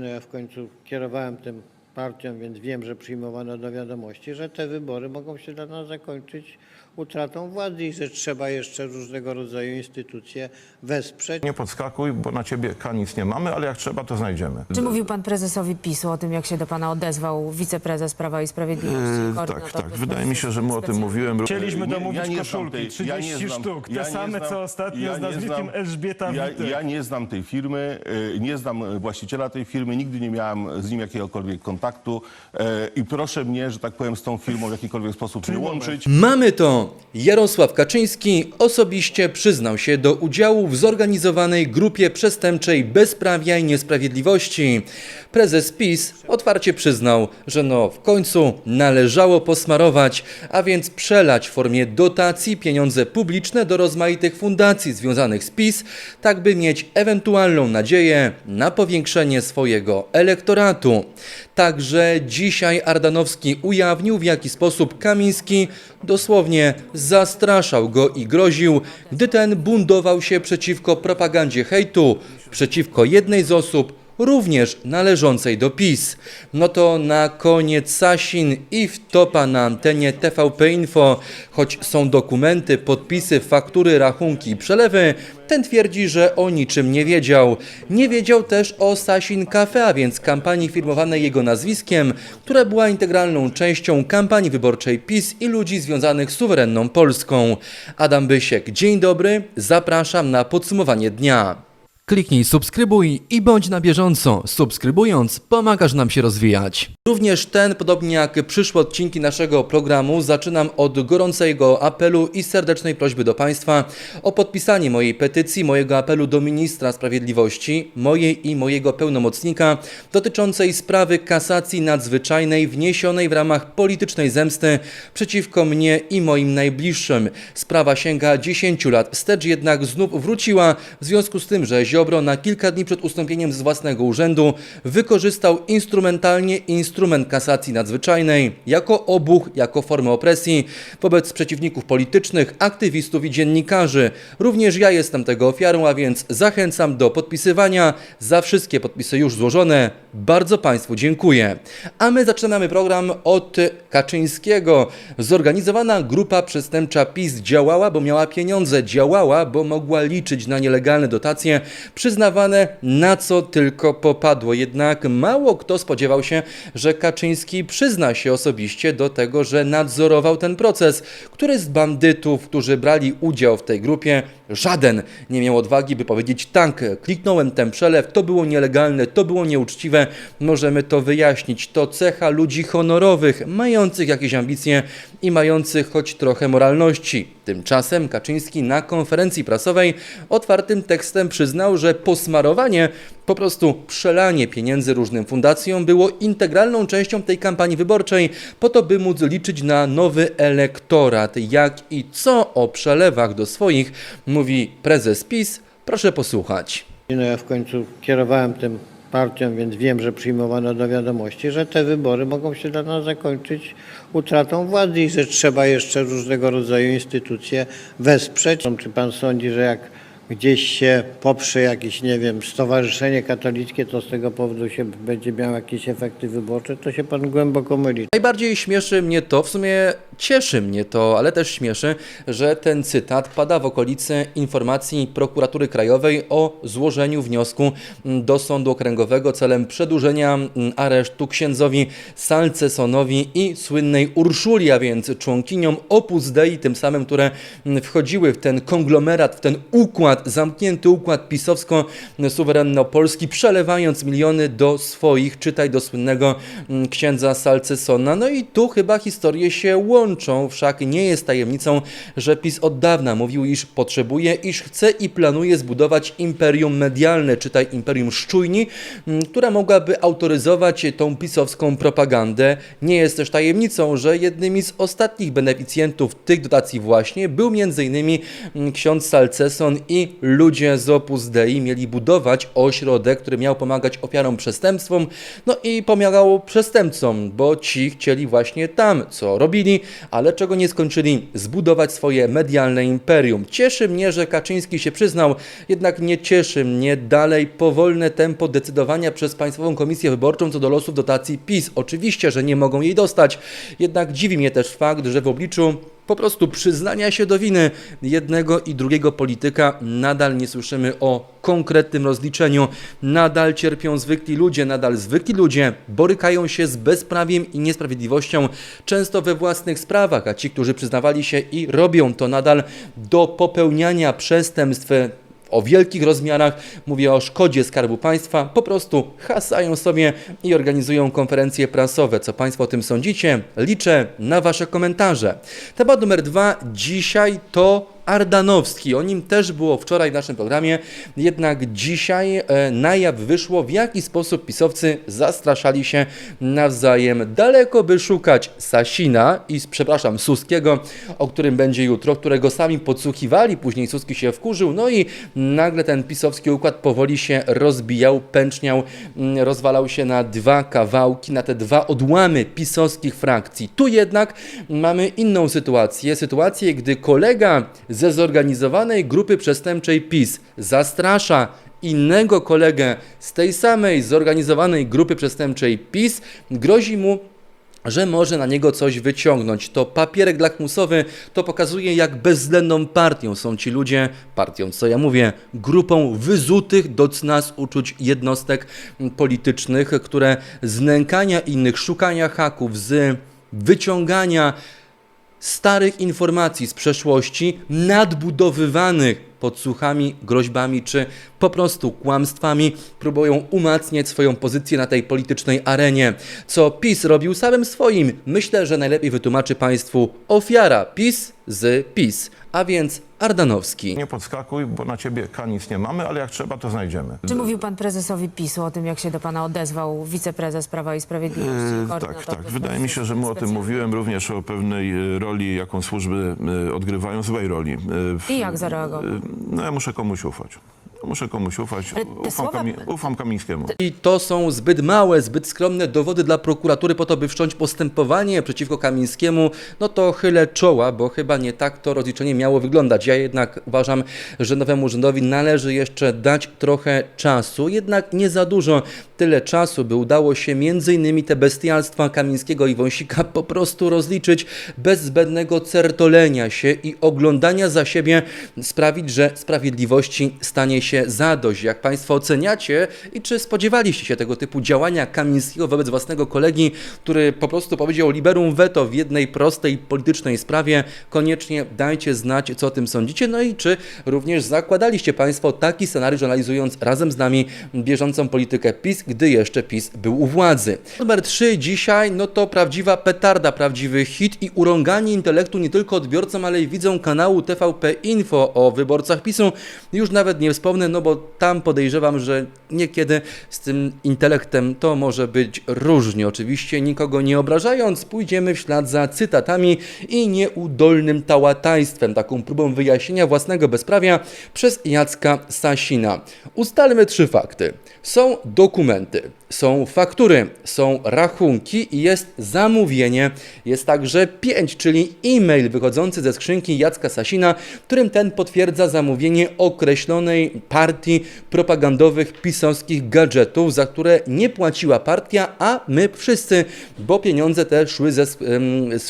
No ja w końcu kierowałem tym partią, więc wiem, że przyjmowano do wiadomości, że te wybory mogą się dla nas zakończyć utratą władzy i że trzeba jeszcze różnego rodzaju instytucje wesprzeć. Nie podskakuj, bo na ciebie K nic nie mamy, ale jak trzeba, to znajdziemy. Czy mówił pan prezesowi PiSu o tym, jak się do pana odezwał wiceprezes Prawa i Sprawiedliwości? Yy, tak, tak. Wydaje mi się, że mu o tym mówiłem. Chcieliśmy domówić ja nie koszulki, tej- 30 ja nie znam- sztuk, te ja same znam- co ostatnio ja z nazwiskiem znam- Elżbieta ja, Witek. ja nie znam tej firmy, y, nie znam właściciela tej firmy, nigdy nie miałem z nim jakiegokolwiek kontaktu y, i proszę mnie, że tak powiem, z tą firmą w jakikolwiek sposób nie łączyć. Mamy to! Jarosław Kaczyński osobiście przyznał się do udziału w zorganizowanej grupie przestępczej bezprawia i niesprawiedliwości. Prezes PiS otwarcie przyznał, że no w końcu należało posmarować, a więc przelać w formie dotacji pieniądze publiczne do rozmaitych fundacji związanych z PiS, tak by mieć ewentualną nadzieję na powiększenie swojego elektoratu. Także dzisiaj Ardanowski ujawnił, w jaki sposób Kamiński dosłownie zastraszał go i groził, gdy ten buntował się przeciwko propagandzie hejtu, przeciwko jednej z osób, również należącej do PiS. No to na koniec Sasin i wtopa na antenie TVP Info, choć są dokumenty, podpisy, faktury, rachunki i przelewy, ten twierdzi, że o niczym nie wiedział. Nie wiedział też o Sasin Cafe, a więc kampanii firmowanej jego nazwiskiem, która była integralną częścią kampanii wyborczej PiS i ludzi związanych z suwerenną Polską. Adam Bysiek, dzień dobry, zapraszam na podsumowanie dnia. Kliknij subskrybuj i bądź na bieżąco. Subskrybując, pomagasz nam się rozwijać. Również ten, podobnie jak przyszłe odcinki naszego programu, zaczynam od gorącego apelu i serdecznej prośby do Państwa o podpisanie mojej petycji, mojego apelu do ministra sprawiedliwości, mojej i mojego pełnomocnika dotyczącej sprawy kasacji nadzwyczajnej wniesionej w ramach politycznej zemsty przeciwko mnie i moim najbliższym. Sprawa sięga 10 lat wstecz, jednak znów wróciła w związku z tym, że Ziobro na kilka dni przed ustąpieniem z własnego urzędu wykorzystał instrumentalnie instrument kasacji nadzwyczajnej jako obuch, jako formę opresji wobec przeciwników politycznych, aktywistów i dziennikarzy. Również ja jestem tego ofiarą, a więc zachęcam do podpisywania. Za wszystkie podpisy już złożone bardzo Państwu dziękuję. A my zaczynamy program od Kaczyńskiego. Zorganizowana grupa przestępcza PiS działała, bo miała pieniądze, działała, bo mogła liczyć na nielegalne dotacje przyznawane na co tylko popadło. Jednak mało kto spodziewał się, że Kaczyński przyzna się osobiście do tego, że nadzorował ten proces. Który z bandytów, którzy brali udział w tej grupie, żaden nie miał odwagi, by powiedzieć tak, kliknąłem ten przelew, to było nielegalne, to było nieuczciwe, możemy to wyjaśnić. To cecha ludzi honorowych, mających jakieś ambicje i mających choć trochę moralności. Tymczasem Kaczyński na konferencji prasowej otwartym tekstem przyznał, że posmarowanie, po prostu przelanie pieniędzy różnym fundacjom było integralną częścią tej kampanii wyborczej, po to by móc liczyć na nowy elektorat. Jak i co o przelewach do swoich mówi prezes PiS, proszę posłuchać. No ja w końcu kierowałem tym partią, więc wiem, że przyjmowano do wiadomości, że te wybory mogą się dla nas zakończyć utratą władzy i że trzeba jeszcze różnego rodzaju instytucje wesprzeć. Czy pan sądzi, że jak gdzieś się poprze jakieś, nie wiem, stowarzyszenie katolickie, to z tego powodu się będzie miał jakieś efekty wyborcze, to się pan głęboko myli. Najbardziej śmieszy mnie to, w sumie cieszy mnie to, ale też śmieszy, że ten cytat pada w okolicy informacji prokuratury krajowej o złożeniu wniosku mm, do sądu okręgowego celem przedłużenia mm, aresztu księdzowi Salcesonowi i słynnej Urszuli, a więc członkiniom Opus Dei, tym samym, które mm, wchodziły w ten konglomerat, w ten układ, zamknięty układ pisowsko-suwerenno-polski, przelewając miliony do swoich, czytaj do słynnego mm, księdza Salcesona. No i tu chyba historie się łączą, wszak nie jest tajemnicą, że PiS od dawna mówił, iż potrzebuje, iż chce i planuje zbudować imperium medialne, czytaj imperium szczujni, m, która mogłaby autoryzować tą pisowską propagandę. Nie jest też tajemnicą, że jednymi z ostatnich beneficjentów tych dotacji właśnie był m.in. ksiądz Salceson i ludzie z Opus Dei mieli budować ośrodek, który miał pomagać ofiarom przestępstwom, no i pomagał przestępcom, bo ci chcieli właśnie tam, co robili, ale czego nie skończyli? Zbudować swoje medialne imperium. Cieszy mnie, że Kaczyński się przyznał, jednak nie cieszy mnie dalej powolne tempo decydowania przez Państwową Komisję Wyborczą co do losów dotacji PiS. Oczywiście, że nie mogą jej dostać, jednak dziwi mnie też fakt, że w obliczu po prostu przyznania się do winy jednego i drugiego polityka nadal nie słyszymy o konkretnym rozliczeniu. Nadal cierpią zwykli ludzie, nadal zwykli ludzie borykają się z bezprawiem i niesprawiedliwością, często we własnych sprawach, a ci, którzy przyznawali się i robią to nadal do popełniania przestępstw o wielkich rozmiarach, mówię o szkodzie Skarbu Państwa, po prostu hasają sobie i organizują konferencje prasowe. Co Państwo o tym sądzicie? Liczę na Wasze komentarze. Temat numer dwa dzisiaj to Ardanowski. O nim też było wczoraj w naszym programie, jednak dzisiaj e, na jaw wyszło, w jaki sposób pisowcy zastraszali się nawzajem. Daleko by szukać Sasina i, przepraszam, Suskiego, o którym będzie jutro, którego sami podsłuchiwali, później Suski się wkurzył, no i nagle ten pisowski układ powoli się rozbijał, pęczniał, mm, rozwalał się na dwa kawałki, na te dwa odłamy pisowskich frakcji. Tu jednak mamy inną sytuację, sytuację, gdy kolega ze zorganizowanej grupy przestępczej PiS. Zastrasza innego kolegę z tej samej zorganizowanej grupy przestępczej PiS, grozi mu że może na niego coś wyciągnąć. To papierek lakmusowy, to pokazuje, jak bezwzględną partią są ci ludzie, partią, co ja mówię, grupą wyzutych do nas uczuć jednostek politycznych, które z nękania innych, szukania haków, z wyciągania starych informacji z przeszłości, nadbudowywanych podsłuchami, groźbami czy po prostu kłamstwami, próbują umacniać swoją pozycję na tej politycznej arenie. Co PiS robił samym swoim, myślę, że najlepiej wytłumaczy Państwu ofiara PiS z PiS, a więc Ardanowski. Nie podskakuj, bo na ciebie K nic nie mamy, ale jak trzeba, to znajdziemy. Czy mówił pan prezesowi PiSu o tym, jak się do pana odezwał wiceprezes Prawa i Sprawiedliwości? E, koordynator tak, tak. Wydaje mi się, że mu o tym mówiłem, również o pewnej e, roli, jaką służby e, odgrywają, złej roli. E, w- I jak zareagował? No ja muszę komuś ufać. Muszę komuś ufać. Ufam, słowa- Kami- ufam Kamińskiemu. I to są zbyt małe, zbyt skromne dowody dla prokuratury po to, by wszcząć postępowanie przeciwko Kamińskiemu, no to chylę czoła, bo chyba nie tak to rozliczenie miało wyglądać. Ja jednak uważam, że nowemu urzędowi należy jeszcze dać trochę czasu, jednak nie za dużo. Tyle czasu, by udało się między innymi te bestialstwa Kamińskiego i Wąsika po prostu rozliczyć bez zbędnego certolenia się i oglądania za siebie, sprawić, że sprawiedliwości stanie się zadość. Jak Państwo oceniacie i czy spodziewaliście się tego typu działania Kamińskiego wobec własnego kolegi, który po prostu powiedział liberum veto w jednej prostej politycznej sprawie, koniecznie dajcie znać, co o tym sądzicie, no i czy również zakładaliście Państwo taki scenariusz, analizując razem z nami bieżącą politykę PiS, gdy jeszcze PiS był u władzy. Numer 3 dzisiaj, no to prawdziwa petarda, prawdziwy hit i urąganie intelektu nie tylko odbiorcom, ale i widzom kanału TVP Info o wyborcach PiSu. Już nawet nie wspomnę, no bo tam podejrzewam, że niekiedy z tym intelektem to może być różnie. Oczywiście nikogo nie obrażając, pójdziemy w ślad za cytatami i nieudolnym tałataństwem, taką próbą wyjaśnienia własnego bezprawia przez Jacka Sasina. Ustalmy trzy fakty. Są dokumenty, są faktury, są rachunki i jest zamówienie. Jest także pięć, czyli e-mail wychodzący ze skrzynki Jacka Sasina, którym ten potwierdza zamówienie określonej partii propagandowych pisowskich gadżetów, za które nie płaciła partia, a my wszyscy, bo pieniądze te szły, ze,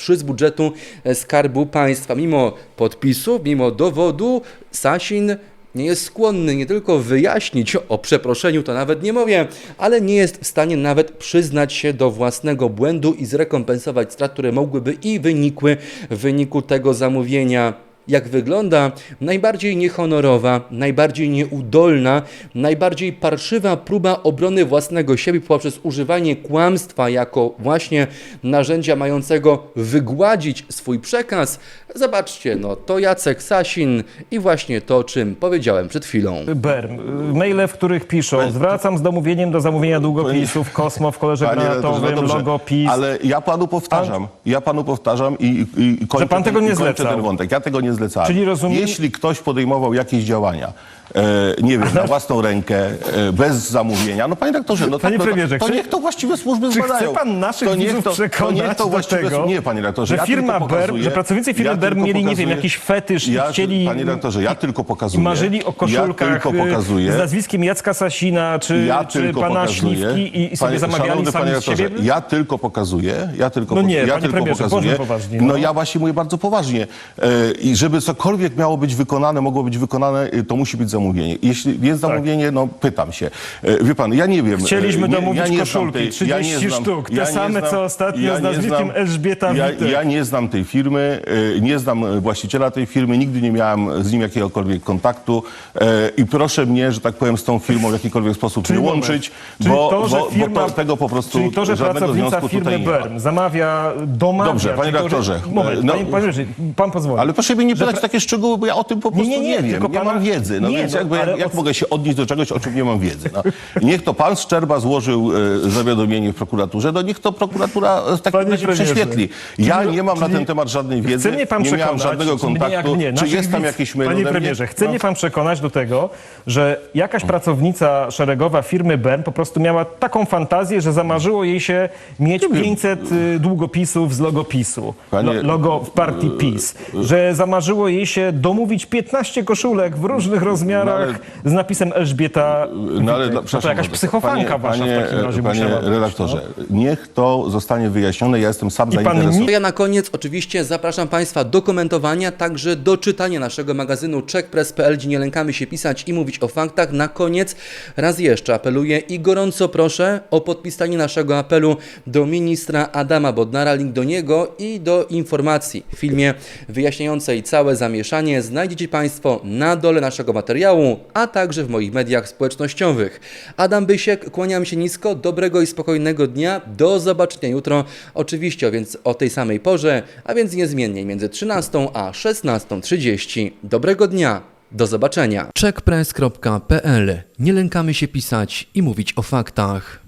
szły z budżetu e, Skarbu Państwa. Mimo podpisu, mimo dowodu, Sasin nie jest skłonny nie tylko wyjaśnić o przeproszeniu, to nawet nie mówię, ale nie jest w stanie nawet przyznać się do własnego błędu i zrekompensować strat, które mogłyby i wynikły w wyniku tego zamówienia. Jak wygląda najbardziej niehonorowa, najbardziej nieudolna, najbardziej parszywa próba obrony własnego siebie poprzez używanie kłamstwa jako właśnie narzędzia mającego wygładzić swój przekaz. Zobaczcie, no to Jacek Sasin i właśnie to, o czym powiedziałem przed chwilą. Ber, maile, w których piszą, zwracam z domówieniem do zamówienia długopisów, Kosmo w kolorze Panie granatowym, no dobrze, logo PiS. Ale ja panu powtarzam, ja panu powtarzam i, i, i kończę, Że pan tego ten, nie kończę ten wątek. Ja tego nie nie zlecali. Czyli rozumiem- Jeśli ktoś podejmował jakieś działania, e, nie wiem, na własną rękę, e, bez zamówienia, no panie rektorze, no Panie tak, no, premierze, to, to niech to właściwe służby Czy zbadają. chce pan naszych to widzów przekonać do tego, Nie, panie rektorze, że ja firma tylko Berm, pokazuję, że pracownicy firmy Berm tylko mieli, nie wiem, pokazuję- jakiś fetysz i chcieli- Panie rektorze, ja tylko I pokazuję. marzyli o koszulkach Ja tylko y, pokazuję. z nazwiskiem Jacka Sasina, czy, Ja czy tylko pana pokazuję. Śliwki i, i sobie Panie- zamawiali szanowny sami panie z siebie? Ja tylko pokazuję, ja tylko, No poka- nie, ja panie tylko premierze, pokazuję. bądźmy poważni, No no. ja właśnie mówię bardzo poważnie. E, I żeby cokolwiek miało być wykonane, mogło być wykonane, y, to musi być zamówienie. Jeśli jest zamówienie, no pytam się. E, Wie pan, ja nie wiem. Tak. Chcieliśmy e, nie, domówić nie znam koszulki, tej- 30 sztuk, te nie same, co ostatnio z nie nazwiskiem Elżbieta ja, Witek. ja nie znam tej firmy, e, nie znam właściciela tej firmy, nigdy nie miałem z nim jakiegokolwiek kontaktu e, i proszę mnie, że tak powiem, z tą firmą w jakikolwiek sposób nie moment. łączyć, Czyli bo, to, że bo, firma, bo to, tego po prostu Czyli to, że żadnego pracownica związku firmy tutaj nie ma. Berm zamawia, domawia... Dobrze, panie to, że- rektorze, Moment, no- panie, pan pozwoli. Ale proszę mnie nie pytać takie szczegóły, bo ja o tym po prostu nie, nie, nie, wiem. tylko Nie pana- mam wiedzy. No Nie, więc no, jakby, jak, jak mogę się odnieść do czegoś, o czym nie mam wiedzy? No. Niech to pan Szczerba złożył e, zawiadomienie w prokuraturze, no niech to prokuratura w takim Panie razie premierze, prześwietli. Ja czyli- nie mam na czyli ten temat żadnej wiedzy, Chce mnie pan nie miałem przekonać, żadnego czy mnie jak kontaktu. mnie, Czy naszych jest tam widz- jakiś mail Panie ode mnie? premierze, chce No. mnie pan przekonać do tego, że jakaś pracownica szeregowa firmy Bern po prostu miała taką fantazję, że zamarzyło jej się mieć 500 y, długopisów z logo PiSu, Panie- lo, logo w partii PiS, że zamarzyło jej się domówić 15 koszulek w różnych rozmiarach No ale- z napisem Elżbieta No ale dla- to jakaś psychofanka panie, wasza panie, w takim razie Panie musiała być. redaktorze, no. niech to zostanie wyjaśnione. Ja jestem sam I pan zainteresowany. nic Ja na koniec oczywiście zapraszam Państwa do komentowania, także do czytania naszego magazynu czekpress.pl, gdzie nie lękamy się pisać i mówić o faktach. Na koniec raz jeszcze apeluję i gorąco proszę o podpisanie naszego apelu do ministra Adama Bodnara. Link do niego i do informacji w filmie wyjaśniającej całe zamieszanie znajdziecie Państwo na dole naszego materiału, a także w moich mediach społecznościowych. Adam Bysiek, kłaniam się nisko, dobrego i spokojnego dnia, do zobaczenia jutro, oczywiście więc o tej samej porze, a więc niezmiennie między 13 a 16.30. Dobrego dnia, do zobaczenia. Checkpress.pl Nie lękamy się pisać i mówić o faktach.